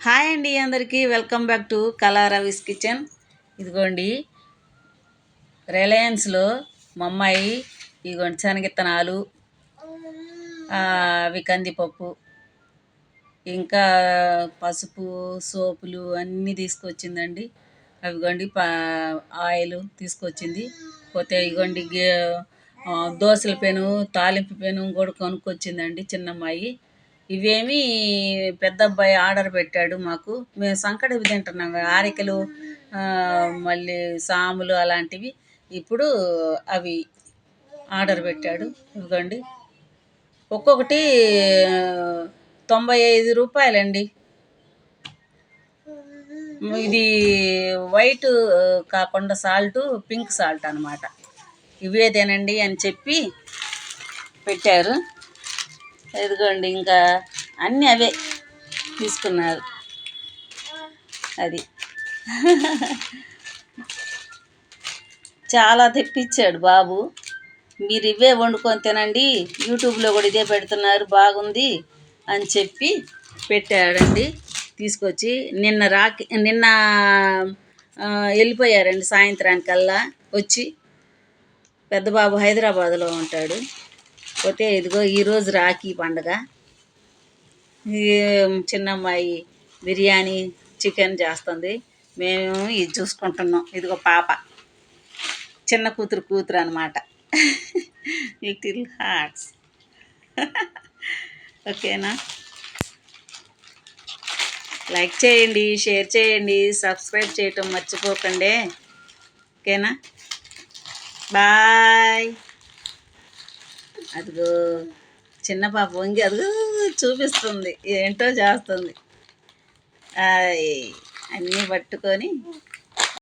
Hi అండి అందరికీ. Welcome back to కళా రవిస్ కిచెన్. ఇదిగోండి రిలయన్స్లో మా అమ్మాయి ఇదిగోండి శనగిత్తనాలు అవి కందిపప్పు ఇంకా పసుపు సోపులు అన్నీ తీసుకొచ్చిందండి. అవిగోండి పా ఆయిల్ తీసుకొచ్చింది. పోతే ఇగోండి గే పెను తాలింపు పెను కూడా కొనుక్కొచ్చిందండి చిన్నమ్మాయి. ఇవేమి పెద్ద అబ్బాయి ఆర్డర్ పెట్టాడు మాకు. మేము సంకటి తింటున్నాం కదా ఆరికలు మళ్ళీ సాములు అలాంటివి. ఇప్పుడు అవి ఆర్డర్ పెట్టాడు ఇవ్వండి. ఒక్కొక్కటి తొంభై ఐదు రూపాయలండి. ఇది వైట్ కాకుండా సాల్ట్ పింక్ సాల్ట్ అనమాట ఇవేదేనండి అని చెప్పి పెట్టారు. ఇదిగోండి ఇంకా అన్నీ అవే తీసుకున్నారు. అది. చాలా తెప్పించాడు బాబు. మీరు ఇవే వండుకొని తినండి యూట్యూబ్లో కూడా ఇదే పెడుతున్నారు బాగుంది అని చెప్పి పెట్టాడండి. తీసుకొచ్చి నిన్న రాకి నిన్న వెళ్ళిపోయారండి సాయంత్రానికల్లా వచ్చి. పెద్ద బాబు హైదరాబాద్లో ఉంటాడు. పోతే ఇదిగో ఈరోజు రాఖీ పండగ. చిన్నమ్మాయి బిర్యానీ చికెన్ చేస్తుంది. మేము ఇది చూసుకుంటున్నాం. ఇదిగో పాప. చిన్న కూతురు కూతురు అనమాట లిటిల్ హార్ట్స్ ఓకేనా? లైక్ చేయండి షేర్ చేయండి సబ్స్క్రైబ్ చేయటం మర్చిపోకండి. ఓకేనా? బాయ్. అదిగో చిన్న పాప వంగి అదిగో చూపిస్తుంది ఏంటో చేస్తుంది. అన్నీ పట్టుకొని